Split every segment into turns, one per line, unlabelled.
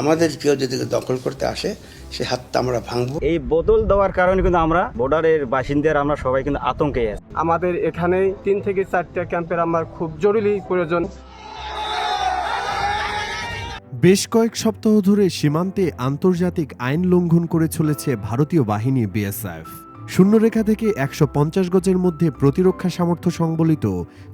আমাদের কেউ যদি দখল করতে আসে সে হাতটা আমরা ভাঙবো।
এই বদল দেওয়ার কারণে কিন্তু আমরা বর্ডারের বাসিন্দার আমরা সবাই কিন্তু আতঙ্কে আছি।
আমাদের এখানে তিন থেকে চারটা ক্যাম্পের আমার খুব জরুরি প্রয়োজন।
বেশ কয়েক সপ্তাহ ধরে সীমান্তে আন্তর্জাতিক আইন লঙ্ঘন করে চলেছে ভারতীয় বাহিনী বিএসএফ। শূন্যরেখা থেকে একশো পঞ্চাশ গজের মধ্যে প্রতিরক্ষা সামর্থ্য সংবলিত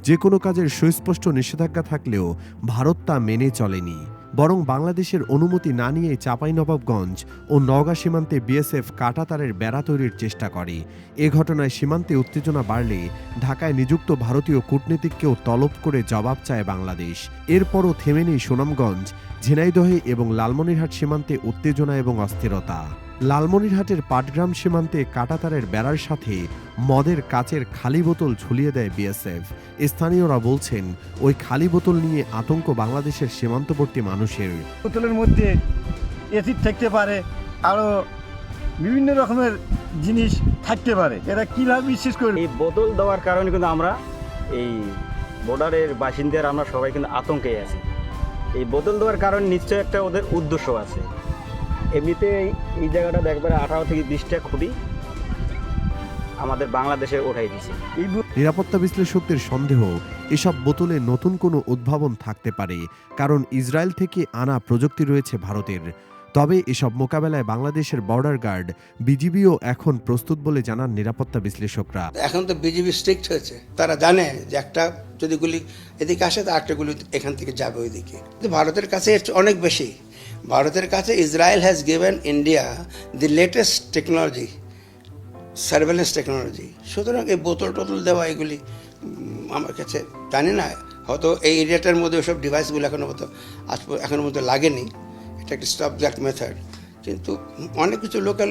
যে কোনো কাজের সুস্পষ্ট নিষেধাজ্ঞা থাকলেও ভারত তা মেনে চলেনি। বরং বাংলাদেশের অনুমতি না নিয়ে চাঁপাইনবাবগঞ্জ ও নওগাঁ সীমান্তে বিএসএফ কাটাতারের বেড়া তৈরির চেষ্টা করে। এ ঘটনায় সীমান্তে উত্তেজনা বাড়লে ঢাকায় নিযুক্ত ভারতীয় কূটনীতিককেও তলব করে জবাব চায় বাংলাদেশ। এরপরও থেমে নেই সুনামগঞ্জ, ঝিনাইদহে এবং লালমনিরহাট সীমান্তে উত্তেজনা এবং অস্থিরতা। লালমনিরহাটের পাটগ্রাম সীমান্তে কাটাতারের বেড়ার সাথে মদের কাচের খালি বোতল ঝুলিয়ে দেয় বিএসএফ। স্থানীয়রা বলছেন ওই খালি বোতল নিয়ে আতঙ্ক বাংলাদেশের সীমান্তবর্তী মানুষের।
বোতলের মধ্যে এসিড থাকতে পারে আরও বিভিন্ন রকমের জিনিস থাকতে পারে। এরা কীভাবে বিশ্বাস করে?
এই বোতল দেওয়ার কারণে কিন্তু আমরা এই বর্ডারের বাসিন্দার আমরা সবাই কিন্তু আতঙ্কে আছি। এই বোতল দেওয়ার কারণে নিশ্চয় একটা ওদের উদ্দেশ্য আছে। এমনিতে এই- জায়গাটা দেখবারে আঠারো থেকে বিশটা খুঁটি আমাদের বাংলাদেশে ওঠাই দিছে।
নিরাপত্তা বিশ্লেষকদের সন্দেহ এসব বোতলে নতুন কোনো উদ্ভাবন থাকতে পারে কারণ ইসরায়েল থেকে আনা প্রযুক্তি রয়েছে ভারতের। তবে এসব মোকাবেলায় বাংলাদেশের বর্ডার গার্ড বিজিবিও এখন প্রস্তুত বলে জানান নিরাপত্তা বিশ্লেষকরা।
এখন তো বিজেপি স্ট্রিক্ট হয়েছে। তারা জানে যে একটা যদি গুলি এদিকে আসে তো একটা গুলি এখান থেকে যাবে ওইদিকে। কিন্তু ভারতের কাছে অনেক বেশি। ভারতের কাছে Israel has given India the latest technology surveillance technology সুতরাং এই বোতল টোতল দেওয়া, এগুলি আমার কাছে জানি না, হয়তো এই এরিয়াটার মধ্যে ওইসব ডিভাইসগুলো এখনও মতো আজ এখনও এখনও মতো লাগেনি। এটা একটা স্টপ জ্যাক্ট মেথড কিন্তু অনেক কিছু লোকাল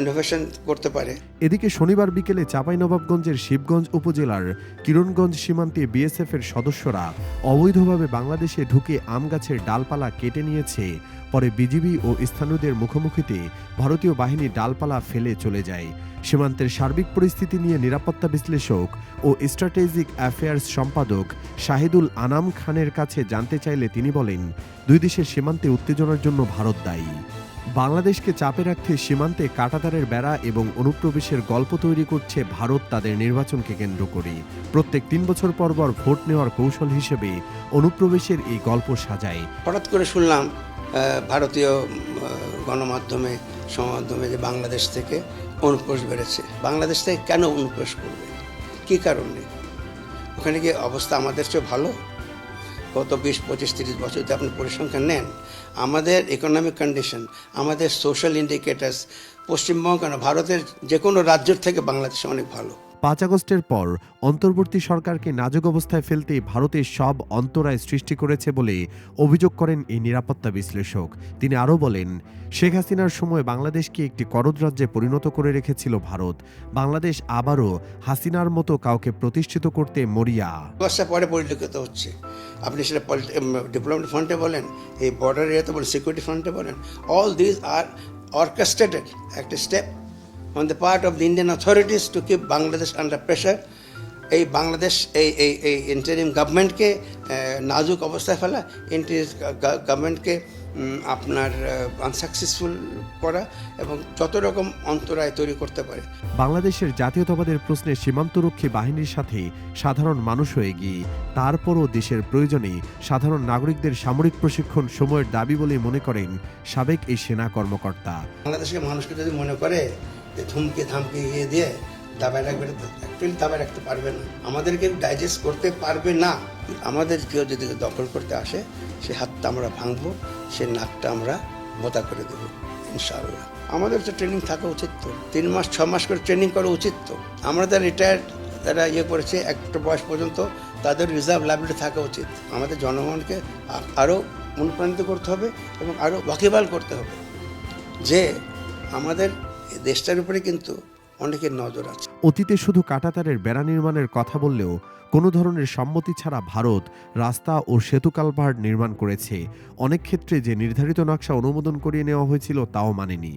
ইনোভেশন করতে পারে।
এদিকে শনিবার বিকেলে চাঁপাইনবাবগঞ্জের শিবগঞ্জ উপজেলার কিরণগঞ্জ সীমান্তে বিএসএফের সদস্যরা অবৈধভাবে বাংলাদেশে ঢুকে আম গাছের ডালপালা কেটে নিয়েছে। পরে বিজিবি ও স্থানীয়দের মুখোমুখিতে ভারতীয় বাহিনী ডালপালা ফেলে চলে যায়। সীমান্তের সার্বিক পরিস্থিতি নিয়ে নিরাপত্তা বিশ্লেষক ও স্ট্র্যাটেজিক অ্যাফেয়ার্স সম্পাদক শাহিদুল আনাম খানের কাছে জানতে চাইলে তিনি বলেন, দুই দেশের সীমান্তে উত্তেজনার জন্য ভারত দায়ী। বাংলাদেশকে চাপে রাখতে সীমান্তে কাটাতারের বেড়া এবং অনুপ্রবেশের গল্প তৈরি করছে ভারত তাদের নির্বাচনকে কেন্দ্র করে। প্রত্যেক তিন বছর পর পর ভোট নেওয়ার কৌশল হিসেবে অনুপ্রবেশের এই গল্প সাজায়।
হঠাৎ করে শুনলাম ভারতীয় গণমাধ্যমে সমাধ্যমে যে বাংলাদেশ থেকে অনুপ্রবেশ বেড়েছে। বাংলাদেশ থেকে কেন অনুপ্রবেশ করবে? কী কারণে? ওখানে কি অবস্থা আমাদের চেয়ে ভালো? গত বিশ, পঁচিশ, তিরিশ বছর যদি আপনি পরিসংখ্যান নেন, আমাদের ইকোনমিক কন্ডিশন আমাদের সোশ্যাল ইন্ডিকেটার্স পশ্চিমবঙ্গ কেন, ভারতের যে কোনো রাজ্যের থেকে বাংলাদেশ অনেক ভালো।
পাঁচ আগস্টের পর অন্তর্বর্তী সরকারকে নাজুক অবস্থায় ফেলতে ভারতের সব অন্তরায় সৃষ্টি করেছে বলে অভিযোগ করেন এই নিরাপত্তা বিশ্লেষক। তিনি আরও বলেন, শেখ হাসিনার সময় বাংলাদেশকে একটি করদ রাজ্যে পরিণত করে রেখেছিল ভারত। বাংলাদেশ আবারও হাসিনার মতো কাউকে প্রতিষ্ঠিত করতে মরিয়া।
পরে পরিলক্ষিত হচ্ছে। আপনি সেটা ডেভেলপমেন্ট ফান্ডে বলেন, এই বর্ডার এরিয়াতে বলেন সিকিউরিটি ফান্ডে বলেন অল দিস আর অর্কেস্ট্রেটেড একটা step on the part of the Indian authorities to keep Bangladesh under pressure এই বাংলাদেশ এই এই এই ইন্টারিম গভর্নমেন্টকে নাজুক অবস্থায় ফেলা ইন্টারিম গভর্নমেন্টকে আপনার আনসাকসেসফুল করা এবং যত রকম অন্তরায় তৈরি করতে পারে।
বাংলাদেশের জাতীয়তাবাদের প্রশ্নে সীমান্তরক্ষী বাহিনীর সাথে সাধারণ মানুষ হয়ে গিয়ে তারপরও দেশের প্রয়োজনে সাধারণ নাগরিকদের সামরিক প্রশিক্ষণ সময়ের দাবি বলে মনে করেন সাবেক এই সেনা কর্মকর্তা।
বাংলাদেশের মানুষকে যদি মনে করে ধুমকে ধামকে ইয়ে দিয়ে দাবায় রাখবে অ্যাকচুয়ালি দাবায় রাখতে পারবে না। আমাদেরকে ডাইজেস্ট করতে পারবে না। আমাদের কেউ যদি দখল করতে আসে, সে হাতটা আমরা ভাঙবো, সে নাকটা আমরা বোতা করে দেবো, ইনশাআল্লাহ। আমাদের তো ট্রেনিং থাকা উচিত তো। তিন মাস, ছ মাস করে ট্রেনিং করা উচিত তো। আমরা যারা রিটায়ার্ড তারা ইয়ে করেছে, একটা বয়স পর্যন্ত, তাদের রিজার্ভ লাইব্রেরি থাকা উচিত। আমাদের জনগণকে আরও অনুপ্রাণিত করতে হবে এবং আরও ওয়াকিবাল করতে হবে যে আমাদের দেশটার উপরে কিন্তু অনেকের নজর আছে।
অতীতে শুধু কাটাতারের বেড়া নির্মাণের কথা বললেও কোনো ধরনের সম্মতি ছাড়া ভারত রাস্তা ও সেতু কালভার্ট নির্মাণ করেছে। অনেক ক্ষেত্রে যে নির্ধারিত নকশা অনুমোদন করিয়ে নেওয়া হয়েছিল তাও মানেনি।